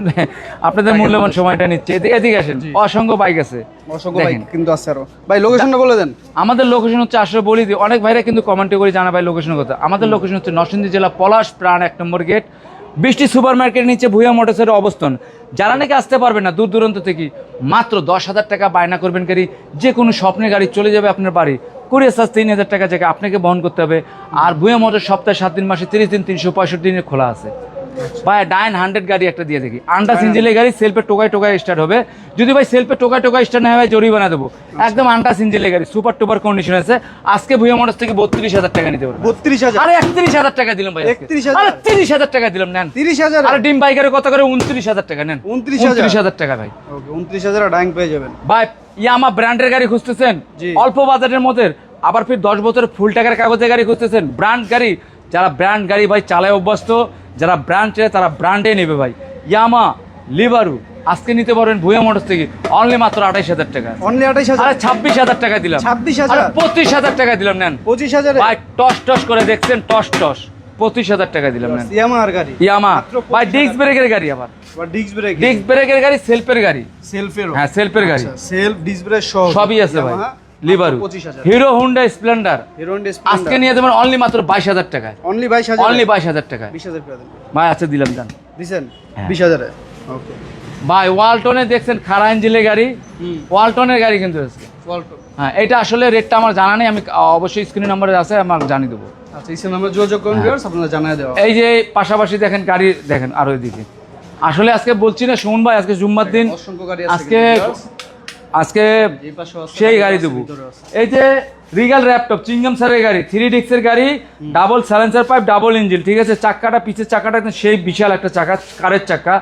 A: আপনাদের মূল্যবান সময়টা নিচ্ছে। এদিকে এদিকে আসেন। অসংখ্য বাইক আছে।
B: অসংখ্য বাইক কিন্তু আছে আরও। ভাই লোকেশনটা বলে দেন।
A: আমাদের লোকেশন হচ্ছে আসলে বলি দিই। অনেক ভাইরা কিন্তু কমেন্টে করে জানা ভাই লোকেশন কথা। আমাদের লোকেশন হচ্ছে নরসিংদী জেলা পলাশ প্রাণ এক নম্বর গেট বৃষ্টি সুপার মার্কেটের নিচে ভুয়া মোটরসের অবস্থান। যারা নাকি আসতে পারবে না দূর দূরান্ত থেকে, মাত্র দশ হাজার টাকা বায়না করবেন গাড়ি, যে কোনো স্বপ্নের গাড়ি চলে যাবে আপনার বাড়ি। কুড়িয়ে সাজ তিন হাজার টাকা জায়গায় আপনাকে বহন করতে হবে। আর ভুয়া মোটর সপ্তাহে সাত দিন, মাসে তিরিশ দিন, তিনশো পঁয়ষট্টি দিনে খোলা আছে। ভাই ডাইন হান্ড্রেড গাড়ি একটা দিয়ে দেখি। আন্ডা সিঞ্জিলের গাড়ি সেলফে টোকায় টোকায় স্টার্ট হবে। যদি ভাই সেলফে টোকায় টোকায় স্টার্ট না হয় জরিমানা দেবো। একদম আন্ডা সিঞ্জিলের গাড়ি সুপার টুপার কন্ডিশন আছে। আজকে ভুয়া মোটর থেকে বত্রিশ হাজার টাকা নিতে পারব
B: বত্রিশ হাজার?
A: আরে একত্রিশ হাজার টাকা দিলাম ভাই।
B: 31,000?
A: আরে তিরিশ হাজার টাকা দিলাম নেন।
B: তিরিশ হাজার?
A: আরে ডিম বাইকারে কত করে? উনত্রিশ হাজার টাকা নেন। উনত্রিশ হাজার? টাকা ভাই।
B: উনত্রিশ হাজার ডাইং পেয়ে যাবেন।
A: ভাই ইয়ামা ব্র্যান্ডের গাড়ি খুঁজতেছেন। অল্প বাজারের মধ্যে। আবার ফির দশ বছর ফুল টাকার কাগজের গাড়ি খুঁজতেছেন। ব্র্যান্ড গাড়ি যারা ব্র্যান্ড গাড়ি ভাই চালায় অভ্যস্ত যারা ব্র্যান্ড চায় তারা ব্র্যান্ডে নেবে ভাই। ইয়ামা লিভারু আজকে নিতে পারবেন ভুয়া মোটর থেকে। অনলি মাত্র আঠাইশ হাজার টাকা।
B: অনলি আঠাইশ হাজার।
A: ছাব্বিশ হাজার টাকা দিলাম।
B: ছাব্বিশ
A: হাজার। পঁচিশ হাজার টাকা দিলাম নেন।
B: পঁচিশ হাজার।
A: ভাই টস টস করে দেখছেন টস টস। পঁচিশ হাজার টাকা দিলাম নেন।
B: ইয়ামার গাড়ি।
A: ইয়ামা ভাই ডিস্ক ব্রেকের গাড়ি আবার।
B: ডিস্ক ব্রেক
A: ডিস্ক ব্রেকের গাড়ি সেলফের গাড়ি।
B: সেলফের
A: হ্যাঁ সেলফের গাড়ি।
B: সেলফ ডিস্ক ব্রেক
A: সবই আছে ভাই। লিভারু হিরো হুন্ডা স্প্লেন্ডার আজকে নিয়ে দেবেন অনলি মাত্র বাইশ হাজার টাকায়।
B: অনলি বাইশ হাজার?
A: অনলি বাইশ হাজার টাকায়।
B: বিশ হাজার
A: ভাই আচ্ছা দিলাম জান
B: দিছেন?
A: হ্যাঁ।
B: বিশ হাজারে? ওকে
A: ভাই ওয়ালটনে দেখছেন খারা ইঞ্জিনের গাড়ি ওয়ালটনের গাড়ি কিন্তু হ্যাঁ এটা আসলে রেটটা আমার জানা নেই আমি অবশ্যই স্ক্রিন নাম্বারে আছে আমার জানিয়ে দেবো।
B: আচ্ছা যোগাযোগ করুন আপনারা জানাই দেওয়া
A: এই যে পাশাপাশি দেখেন গাড়ি দেখেন আরও এদিকে। আসলে আজকে বলছি না সুমন ভাই আজকে জুম্মার দিন। আজকে আজকে সেই গাড়ি দেবো। এই যে রিগাল র্যাপটপ চিংগাম স্যারের গাড়ি থ্রি ডিক্সের গাড়ি double silencer pipe double engine ঠিক আছে? চাকাটা পিছের চাকাটা একদম সেই বিশাল একটা চাকা কারের চাকা।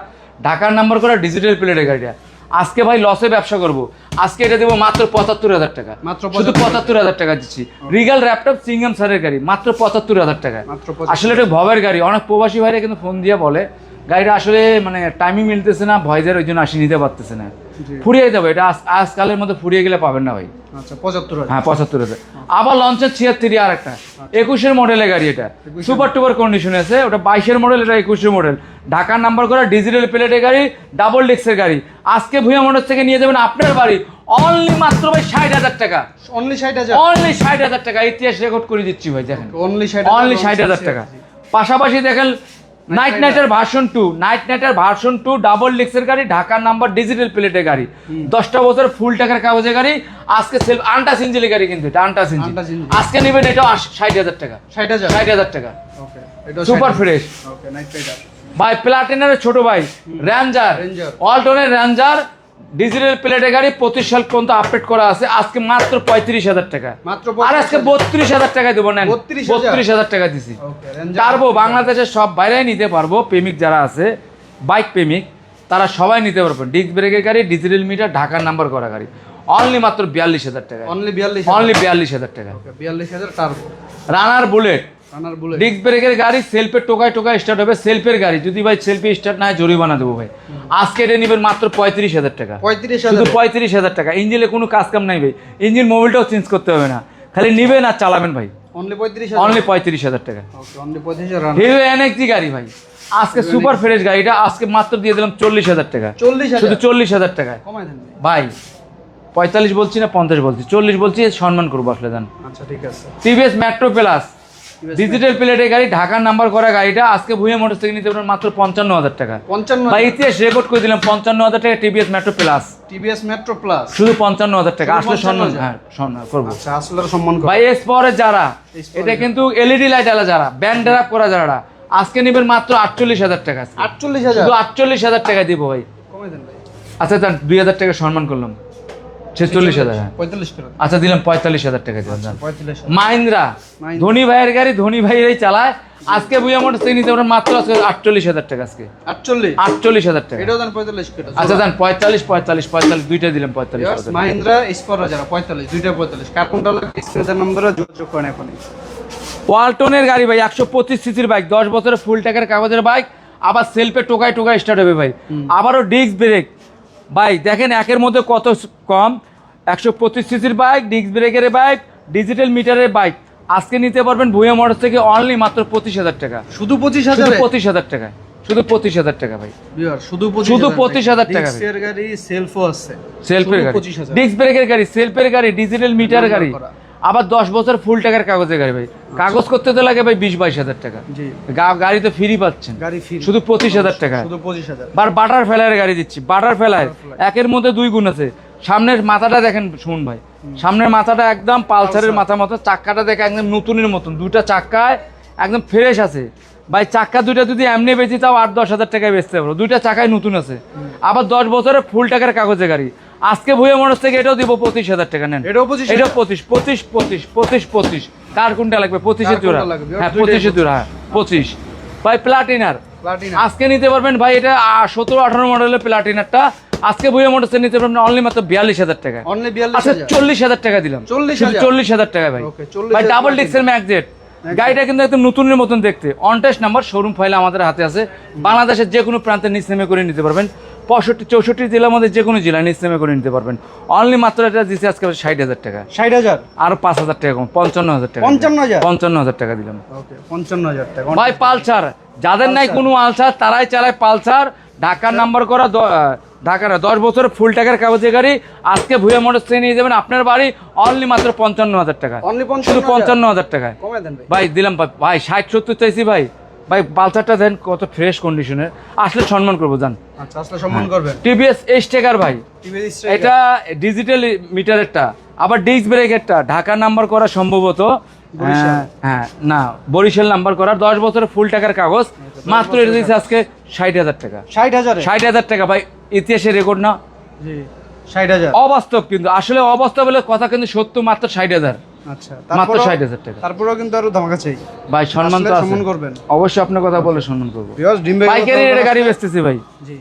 A: ঢাকার নাম্বার করা ডিজিটাল প্লেটের গাড়িটা। আজকে ভাই লসে ব্যবসা করব। আজকে এটা দেবো মাত্র পঁচাত্তর হাজার টাকা।
B: মাত্র
A: শুধু পঁচাত্তর হাজার টাকা। দিচ্ছি। রিগাল র্যাপটপ সিঙ্গাম স্যারের গাড়ি মাত্র পঁচাত্তর হাজার টাকা। আসলে এটা ভবের গাড়ি অনেক প্রবাসী ভাইরা কিন্তু ফোন দিয়ে বলে। গাড়িটা আসলে মানে টাইমিং মিলতেছে না ভয়েজের ওই জন্য আসি নিতে পারতেছে না। ফুরিয়ে যাবে এটা আজকালের মধ্যে ফুরিয়ে গেলে পাবেন না ভাই।
B: আচ্ছা পঁচাত্তর
A: হ্যাঁ পঁচাত্তর হাজার। আবার লঞ্চের ছিয়াত্তর আর একটা। একুশের মডেলের গাড়ি এটা। সুপার টুপার কন্ডিশন আছে ওটা বাইশের মডেল এটা একুশের মডেল ঢাকার নাম্বার করা ডিজিটাল প্লেটের গাড়ি ডাবল ডিস্কের গাড়ি। আজকে ভুয়া মোটর থেকে নিয়ে যাবেন আপনার বাড়ি। অনলি মাত্র ভাই ষাট হাজার টাকা।
B: অনলি ষাট হাজার।
A: অনলি ষাট হাজার টাকা। ইতিহাস রেকর্ড করে দিচ্ছি ভাই দেখেন।
B: অনলি ষাট
A: অনলি ষাট হাজার টাকা। পাশাপাশি দেখেন night nighter version two night nighter version two double লিক্সের গাড়ি ঢাকার নাম্বার ডিজিটাল প্লেটের গাড়ি। দশটা বছর ফুল টাকার কাগজের গাড়ি আজকে সেলফ আন্টা সিঞ্জিলি গাড়ি কিন্তু এটা আন্টা সিঞ্জি আজকে নেবেন এটা ষাট হাজার টাকা।
B: ষাট হাজার?
A: ষাট হাজার টাকা।
B: Okay
A: super fresh
B: okay night rider
A: ভাই প্লাটিনারের ছোট ভাই র্যাঞ্জার। অল্টনের র্যাঞ্জার ডিজিটাল প্লেটের গাড়ি পঁচিশ সাল পর্যন্ত আপডেট করা আছে। আজকে মাত্র পঁয়ত্রিশ হাজার টাকা।
B: মাত্র
A: আর আজকে বত্রিশ হাজার টাকা দেবো নেন। বত্রিশ হাজার। টাকা দিছি। পারব বাংলাদেশের সব বাইরেই নিতে পারব প্রেমিক যারা আছে বাইক প্রেমিক তারা সবাই নিতে পারবে ডিস্ক ব্রেকের গাড়ি ডিজিটাল মিটার ঢাকার নাম্বার করা গাড়ি। অনলি মাত্র বিয়াল্লিশ হাজার টাকা
B: অনলি বিয়াল্লিশ
A: অনলি বিয়াল্লিশ হাজার টাকা।
B: বিয়াল্লিশ হাজার টার্বো।
A: রানার বুলেট ডিস্ক ব্রেকের গাড়ি সেলফের টোকায় টোকায় স্টার্ট হবে সেলফের গাড়ি। যদি ভাই সেলফে স্টার্ট না হয় জরিমানা দেবো ভাই। আজকে এটা নেবেন মাত্র পঁয়ত্রিশ হাজার টাকা।
B: পঁয়ত্রিশ
A: শুধু পঁয়ত্রিশ হাজার টাকা। ইঞ্জিনে কোনো কাজ কাম নাই ভাই। ইঞ্জিন মোবিলটাও চেঞ্জ করতে হবে না। খালি নিবেন আর চালাবেন ভাই।
B: অনলি পঁয়ত্রিশ হাজার
A: টাকা। হিরো এনএক্সি গাড়ি ভাই। আজকে সুপার ফ্রেশ গাড়িটা আজকে মাত্র দিয়ে দিলাম চল্লিশ হাজার টাকা।
B: চল্লিশ
A: শুধু
B: হাজার
A: চল্লিশ হাজার টাকায়
B: ভাই।
A: পঁয়তাল্লিশ বলছি না পঞ্চাশ বলছি। চল্লিশ বলছি সম্মান করব আসলে দেন
B: আচ্ছা ঠিক আছে।
A: টিভিএস মেট্রো প্লাস ডিজিটাল প্লেটের গাড়ি ঢাকার নাম্বার করা গাড়িটা আজকে ভুয়ে মোটর থেকে নিতে পারেন মাত্র পঞ্চান্ন হাজার টাকা।
B: পঞ্চান্ন
A: ইতিহাস রেকর্ড করে দিলাম পঞ্চান্ন হাজার টাকা TVS Metro plus
B: TVS Metro plus
A: শুধু পঞ্চান্ন হাজার টাকা আসলে সম্মান হ্যাঁ সম্মান করব।
B: আচ্ছা আসলে সম্মান করো।
A: ভাই এস পাওয়ারের যারা এটা কিন্তু এলইডি লাইট আলা যারা ব্যান্ড ড্রাপ করা যারা আজকে নেবেন মাত্র আটচল্লিশ হাজার টাকা।
B: আটচল্লিশ হাজার
A: আটচল্লিশ হাজার টাকা দিব ভাই।
B: কমাই দেন ভাই।
A: আচ্ছা দুই হাজার টাকা সম্মান করলাম। ছেচল্লিশ হাজার হ্যাঁ।
B: পঁয়তাল্লিশ
A: আচ্ছা দিলাম পঁয়তাল্লিশ হাজার টাকা দিলাম
B: পঁয়তাল্লিশ
A: মাহিন্দ্রা। ধনী ভাইয়ের গাড়ি ধনী ভাইয়েরাই চালায়। আজকে বুয়া মোটর থেকে নিতে মাত্র আজকে আটচল্লিশ হাজার টাকা আজকে।
B: আটচল্লিশ?
A: আটচল্লিশ হাজার টাকা।
B: এটাও দেন পঁয়তাল্লিশ
A: আচ্ছা দেন পঁয়তাল্লিশ পঁয়তাল্লিশ পঁয়তাল্লিশ দুইটা দিলাম পঁয়তাল্লিশ হাজার।
B: মাহিন্দ্রা স্পরা যারা পঁয়তাল্লিশ দুইটা পঁয়তাল্লিশ। কার্পনটা এক্সপ্রেসের নম্বরে যোগাযোগ করেন এখনই।
A: ওয়ালটনের গাড়ি ভাই একশো পঁচিশ সিসির বাইক দশ বছরের ফুল টাকার কাগজের বাইক আবার সেলফে টোকায় টোকায় স্টার্ট হবে ভাই। আবারও ডিস্ক ব্রেক ভাই দেখেন একের মধ্যে কত কম? একশো পঁচিশ সিসির বাইক ডিস্ক ব্রেকের বাইক ডিজিটাল মিটারের বাইক। আজকে নিতে পারবেন ভুয়া মোটর থেকে অনলি মাত্র পঁচিশ হাজার টাকা।
B: শুধু পঁচিশ হাজার?
A: পঁচিশ হাজার টাকা। শুধু পঁচিশ হাজার টাকা ভাই।
B: শুধু
A: শুধু 25,000 টাকা
B: গাড়ি সেলফও আছে।
A: সেলফের গাড়ি। ডিস্ক ব্রেকের গাড়ি সেলফের গাড়ি ডিজিটাল মিটার গাড়ি। আবার দশ বছর ফুল টাকার কাগজের গাড়ি ভাই। কাগজ করতে তো লাগে ভাই বিশ বাইশ হাজার টাকা। গাড়ি তো ফ্রি পাচ্ছেন। শুধু পঁচিশ হাজার টাকা। বার বাটার ফেলার গাড়ি দিচ্ছি। বাটার ফেলার একের মধ্যে দুই গুণ আছে। সামনের মাথাটা দেখেন শুন ভাই। সামনের মাথাটা একদম পালসারের মাথা মতো চাক্কাটা দেখে একদম নতুনের মতন। দুইটা চাক্কায় একদম ফ্রেশ আছে। ভাই চাক্কা দুইটা যদি এমনি বেচি তাও আট দশ হাজার টাকায় বেচতে পারব। দুইটা চাকায় নতুন আছে। আবার দশ বছরের ফুল টাকার কাগজে গাড়ি। আজকে ভুয়ে মানুষ থেকে এটাও দিব পঁচিশ হাজার টাকা নেন।
B: এটাও পঁচিশ
A: এটাও পঁচিশ পঁচিশ পঁচিশ পঁচিশ পঁচিশ। কার কোনটা লাগবে? পঁচিশের
B: কার
A: জোড়া। হ্যাঁ পঁচিশের জোড়া হ্যাঁ পঁচিশ। ভাই প্লাটিনার
B: প্লাটিনা
A: আজকে নিতে পারবেন ভাই এটা সতেরো আঠারো মডেলের প্লাটিনারটা আজকে বইয়ের মোটরসে নিতে পারবেন অনলি মাত্র বিয়াল্লিশ হাজার টাকা। আচ্ছা চল্লিশ হাজার টাকা দিলাম। চল্লিশ হাজার? টাকা ভাই। ভাই ডাবল ডিক্সের ম্যাগজেট গাড়িটা কিন্তু একদম নতুনের মতন দেখতে। অনটেস্ট নাম্বার শোরুম ফাইল আমাদের হাতে আছে। বাংলাদেশের যে কোনো প্রান্তে নিচ নেমে করে নিতে পারবেন। পঁয়ষট্টি চৌষট্টি জেলার মধ্যে যে কোনো জেলায় নিচ নেমে করে নিতে পারবেন। অনলি মাত্র এটা দিচ্ছে আজকে ষাট হাজার টাকা।
B: ষাট হাজার?
A: আর পাঁচ হাজার টাকা কম পঞ্চান্ন হাজার টাকা
B: পঞ্চান্ন হাজার?
A: পঞ্চান্ন হাজার টাকা দিলাম।
B: পঞ্চান্ন হাজার টাকা।
A: ভাই পালসার। যাদের নাই কোনো আলসার তারাই চালায় পালসার। ঢাকার নাম্বার করা ঢাকার দশ বছর ফুল টাকার কাগজে গাড়ি। আজকে ভুয়া মোটর থেকে নিয়ে যাবেন আপনার বাড়ি। অনলি মাত্র পঞ্চান্ন হাজার টাকা।
B: অনলি
A: শুধু
B: পঞ্চান্ন
A: হাজার
B: দেন ভাই।
A: দিলাম ভাই। ভাই ষাট সত্তর চাইছি ভাই। ভাই পালসারটা দেন কত ফ্রেশ কন্ডিশনের আসলে সম্মান করব জান।
B: আচ্ছা আসলে সম্মান করবেন।
A: টিভিএস এইচ টেকার ভাই। এটা ডিজিটাল মিটারেরটা আবার ডিস্ক ব্রেকেরটা ঢাকার নাম্বার করা সম্ভবত। হ্যাঁ, হ্যাঁ না বরিশাল নাম্বার করা দশ বছরের ফুল টাকার কাগজ। মাত্র এটা দিচ্ছে আজকে ষাট হাজার টাকা।
B: ষাট হাজারে?
A: ষাট হাজার টাকা ভাই ইতিহাসের রেকর্ড না।
B: জি ষাট হাজার।
A: অবাস্তব কিন্তু। আসলে অবাস্তব হলে কথা কিন্তু সত্য মাত্র ষাট হাজার।
B: আচ্ছা
A: মাত্র ষাট হাজার টাকা।
B: তারপরেও কিন্তু আরও ধামাকা চাই।
A: ভাই সম্মান তো
B: সম্মান করবেন।
A: অবশ্যই আপনার কথা বলে সম্মান করব। পাইকারি রেটে গাড়ি বেচতেছি ভাই।
B: জি।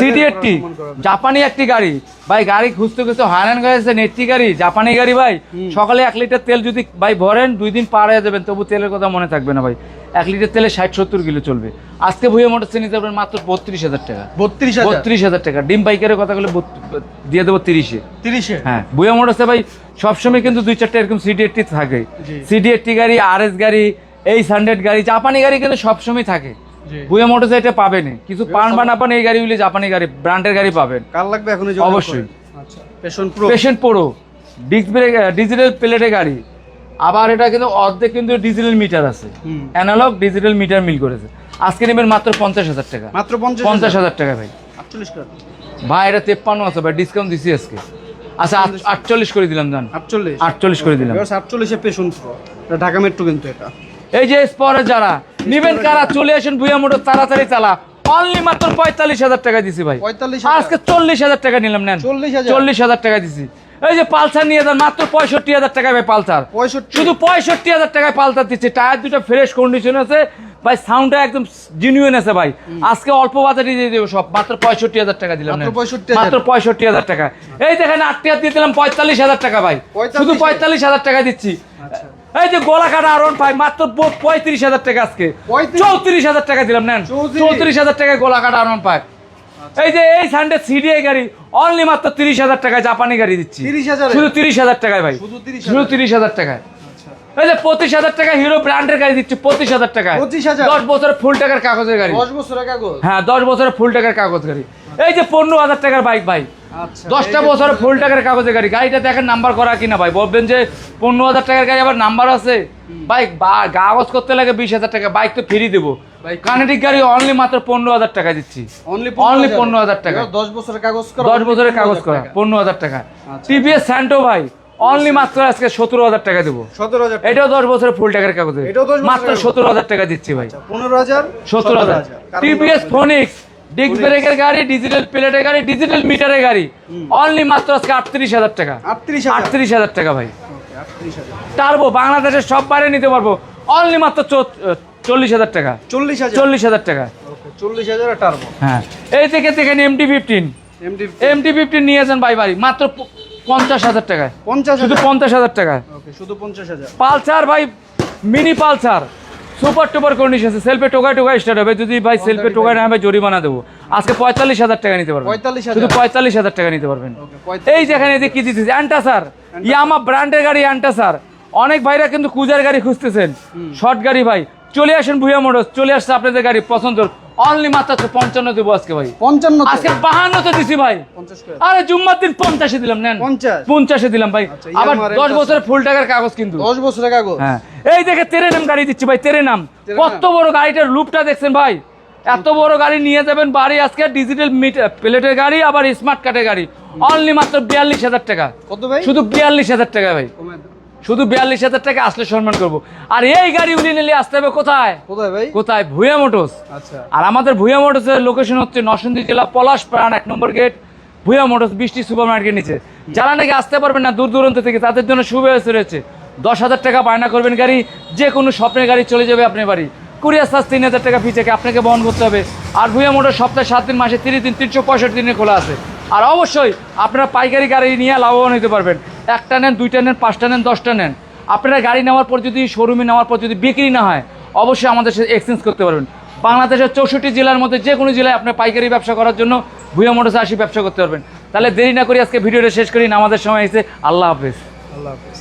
A: সিটি
B: করার
A: একটি
B: সম্মান করা।
A: জাপানি একটি গাড়ি। ভাই গাড়ি খুঁজতে খুঁজতে হারান গেছে নেত্রী গাড়ি জাপানি গাড়ি ভাই। সকালে এক লিটার তেল যদি ভাই ভরেন দুই দিন পার হয়ে যাবেন তবু তেলের কথা মনে থাকবে না ভাই। এক লিটার তেলে ষাট সত্তর কিলো চলবে। আজকে ভুয়া মোটরসে নিতে পারবেন মাত্র বত্রিশ হাজার টাকা।
B: বত্রিশ
A: বত্রিশ হাজার টাকা। ডিম বাইকের কথা বলে দিয়ে দেবো তিরিশে।
B: তিরিশে?
A: হ্যাঁ বুয়া মোটরসে ভাই সবসময় কিন্তু দুই চারটে এরকম সিডি এইটটি থাকে।
B: জি।
A: সিডি এইটটি গাড়ি আর এস গাড়ি এইচ হান্ড্রেড গাড়ি জাপানি গাড়ি কিন্তু সবসময় থাকে। বুয়া মোটরসে এটা পাবেন কিছু পান বা না পান এই গাড়িগুলি জাপানি গাড়ি ব্র্যান্ডের গাড়ি পাবেন।
B: কার লাগবে এখন
A: অবশ্যই।
B: পেশন প্রো
A: ব্রেক ডিজিটাল প্লেটে গাড়ি। আবার এটা কিন্তু অর্ধেক কিন্তু ডিজিটাল মিটার আছে। অ্যানালগ ডিজিটাল মিটার মিল করেছে। আজকে নেবেন মাত্র পঞ্চাশ হাজার টাকা।
B: মাত্র পঞ্চাশ
A: হাজার। টাকা ভাই। ভাই এটা তেপ্পান্ন আছে ভাই ডিসকাউন্ট দিছি আজকে। আচ্ছা আটচল্লিশ। করে দিলাম জান।
B: আটচল্লিশ।
A: আটচল্লিশ করে দিলাম।
B: আটচল্লিশে পেশন ঢাকা মেট্রো কিন্তু এটা।
A: এই যে স্পরে যারা নিবেন কারা চলে আসেন ভুয়া মোটর তাড়াতাড়ি চালা। অনলি মাত্র পঁয়তাল্লিশ হাজার টাকা দিছি ভাই। আজকে চল্লিশ হাজার টাকা নিলাম নেন।
B: চল্লিশ হাজার
A: টাকা দিছি। এই যে পালসার নিয়ে যান মাত্র পঁয়ষট্টি হাজার টাকায় ভাই পালসার। শুধু পঁয়ষট্টি হাজার টাকায় পালসার দিচ্ছে। টায়ার দুটো ফ্রেশ কন্ডিশন আছে। ভাই সাউন্ডটা একদম জিনুইন আছে ভাই। আজকে অল্প বাজারে দিয়ে দেবো সব। মাত্র পঁয়ষট্টি হাজার টাকা দিলাম
B: মাত্র
A: নেন।
B: 65,000
A: মাত্র পঁয়ষট্টি হাজার টাকা। এই দেখেন আটটি হাত দিয়ে দিলাম পঁয়তাল্লিশ হাজার টাকা ভাই। শুধু পঁয়তাল্লিশ হাজার টাকা দিচ্ছি।
B: আচ্ছা।
A: এই যে গোলা কাটা আরন ভাই মাত্র পঁয়ত্রিশ হাজার টাকা আজকে।
B: 35
A: চৌত্রিশ হাজার টাকা দিলাম নেন। চৌত্রিশ। হাজার টাকায় গোলা কাটা আরন পাই এই যে এই সানডে সিডিআই গাড়ি অনলি মাত্র তিরিশ হাজার টাকায় জাপানি গাড়ি দিচ্ছি।
B: 30,000 এ?
A: শুধু তিরিশ হাজার টাকায় ভাই।
B: শুধু 30,000
A: শুধু তিরিশ হাজার টাকায়।
B: আচ্ছা।
A: এই যে পঁচিশ হাজার টাকা হিরো ব্র্যান্ডের গাড়ি দিচ্ছি পঁচিশ হাজার টাকায়।
B: 25,000
A: দশ বছরের ফুল টাকার কাগজের গাড়ি।
B: দশ বছরের কাগজ?
A: হ্যাঁ দশ বছরের ফুল টাকার কাগজ গাড়ি। এই যে পনেরো হাজার টাকার বাইক ভাই।
B: আচ্ছা
A: দশটা বছরের ফুল টাকার কাগজের গাড়ি। গাড়িটা দেখেন নাম্বার করা কিনা ভাই। বলবেন যে পনেরো হাজার টাকার গাড়ি আবার নাম্বার আছে। বাইক কাগজ করতে লাগে বিশ হাজার টাকা। বাইক তো ফ্রি দেবো। কানেটিক গাড়ি অনলি মাত্র পনেরো হাজার টাকা দিচ্ছি।
B: অনলি
A: Only 15,000 টাকা।
B: দশ বছরের কাগজ
A: দশ বছরের কাগজ করা পনেরো হাজার টাকা।
B: আচ্ছা।
A: টিভিএস স্যান্টো ভাই অনলি মাত্র আজকে সতেরো হাজার টাকা দেবো।
B: সতেরো হাজার
A: এটাও দশ বছরের ফুল টাকার কাগজে
B: এটাও 10 বছরের
A: মাত্র
B: কাগজ।
A: সতেরো হাজার টাকা দিচ্ছি ভাই।
B: আচ্ছা, পনেরো হাজার
A: সত্তর হাজার। টিভিএস ফোনিক্স ডিস্ক ব্রেকের গাড়ি ডিজিটাল প্লেটের গাড়ি ডিজিটাল মিটারের গাড়ি। অনলি মাত্র আজকে আটত্রিশ হাজার টাকা।
B: আটত্রিশ হাজার।
A: টাকা ভাই। টার্বো বাংলাদেশের সব বাইরে নিতে পারব। অনলি মাত্র চল্লিশ হাজার টাকা।
B: চল্লিশ হাজার।
A: চল্লিশ হাজার টাকা।
B: চল্লিশ হাজার টার্বো।
A: হ্যাঁ। এই থেকে দেখেন এমটি ফিফটিন
B: এমডি
A: ফিফটিন নিয়েছেন ভাই বাড়ি। মাত্র পঞ্চাশ হাজার টাকায়।
B: পঞ্চাশ
A: শুধু পঞ্চাশ হাজার টাকা।
B: শুধু পঞ্চাশ হাজার।
A: পালসার ভাই mini Pulsar. Super duper condition আছে। সেলফে টোকায় টোকায় স্টার্ট হবে। যদি ভাই সেলফে টোকায় না হবে জরিমানা দেবো। আজকে পঁয়তাল্লিশ হাজার টাকা নিতে পারবেন।
B: 45,000
A: শুধু পঁয়তাল্লিশ হাজার টাকা নিতে পারবেন। এই যেখানে যে কি দিতেছে? অ্যান্টাসার ইয়ামা ব্র্যান্ডের গাড়ি অ্যান্টাসার অনেক ভাইরা কিন্তু কুজার গাড়ি খুঁজতেছেন। শর্ট গাড়ি ভাই। চলে আসেন ভুয়া মোটরস। চলে আসছে আপনাদের গাড়ি পছন্দ অনলি মাত্র পঞ্চান্ন দেবো আজকে ভাই।
B: পঞ্চান্ন?
A: আজকে বাহান্ন তো দিছি ভাই। আরে জুম্মার দিন পঞ্চাশে দিলাম নেন।
B: পঞ্চাশ?
A: পঞ্চাশে দিলাম ভাই।
B: আচ্ছা,
A: আবার দশ বছরের ফুল টাকার কাগজ কিন্তু।
B: দশ বছরের কাগজ?
A: হ্যাঁ। এই দেখে তেরে নাম গাড়ি দিচ্ছি ভাই তেরে নাম। কত বড় গাড়িটার লুপটা দেখছেন ভাই? এত বড় গাড়ি নিয়ে যাবেন বাড়ি আজকে ডিজিটাল প্লেটের গাড়ি আবার স্মার্ট কার্ডের গাড়ি। অনলি মাত্র বিয়াল্লিশ হাজার টাকা।
B: কত ভাই?
A: শুধু বিয়াল্লিশ হাজার টাকা ভাই। শুধু বিয়াল্লিশ হাজার টাকা আসলে সম্মান করব। আর এই গাড়িগুলি নিলে আসতে হবে কোথায়?
B: কোথায় ভাই?
A: কোথায়? ভুয়া মোটরস।
B: আচ্ছা।
A: আর আমাদের ভুয়া মোটরসের লোকেশন হচ্ছে নরসিংদী জেলা পলাশ প্রাণ এক নম্বর gate Bhuiya motors Brishti super market নিচে। যারা নাকি আসতে পারবেন না দূর দূরান্ত থেকে তাদের জন্য সুব্যবস্থা রয়েছে। দশ হাজার টাকা বায়না করবেন গাড়ি যে কোনো স্বপ্নের গাড়ি চলে যাবে আপনার বাড়ি। কুরিয়ার চার্জ তিন হাজার টাকা ফি থেকে আপনাকে বহন করতে হবে। আর ভুয়া মোটর সপ্তাহে সাত দিন মাসে তিরিশ দিন তিনশো পঁয়ষট্টি দিনে খোলা আছে। আর অবশ্যই আপনারা পাইকারি গাড়ি নিয়ে লাভবান হতে পারবেন। একটা নেন, দুইটা নেন, পাঁচটা নেন, দশটা নেন। আপনারা গাড়ি নেওয়ার পর যদি শোরুমে নেওয়ার পর যদি বিক্রি না হয়, অবশ্যই আমাদের সাথে এক্সচেঞ্জ করতে পারবেন। বাংলাদেশের চৌষট্টি জেলার মধ্যে যে কোনো জেলায় আপনার পাইকারি ব্যবসা করার জন্য ভুয়া মোটরসে আসি ব্যবসা করতে পারবেন। তাহলে দেরি না করে আজকে ভিডিওটা শেষ করি আমাদের সময় এসে আল্লাহ হাফেজ।
B: আল্লাহ হাফেজ।